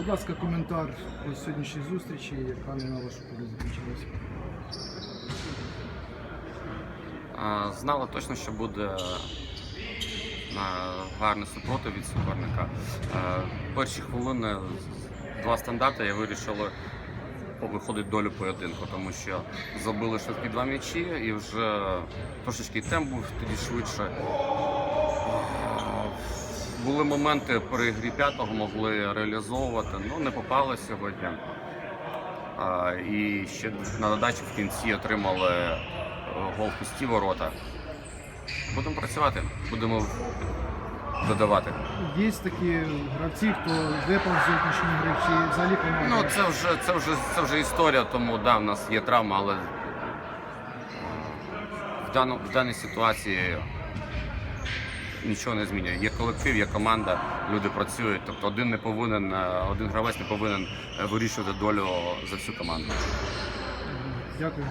Будь ласка, коментар по сьогоднішній зустрічі, яка на вашу подію закінчилася. А, Знали точно, що буде е, гарний супротив від суперника. Е, Перші хвилини два стандарти і вирішили виходить долю поєдинку, тому що забили швидкі два м'ячі і вже трошечки темп був тоді швидше. Були моменти при грі п'ятого могли реалізовувати, ну не попали сьогодні. А, І ще на додачу в кінці отримали е, гол в пусті ворота. Будемо працювати, будемо додавати. Є такі гравці, хто випав з сьогоднішньої гри, чи взагалі команда? Ну це вже це вже це вже історія, тому да, в нас є травма, але в, дану, в даній ситуації нічого не змінює. Є колектив, є команда, люди працюють. Тобто один не повинен, е, один гравець не повинен е, вирішувати долю за всю команду. Дякую.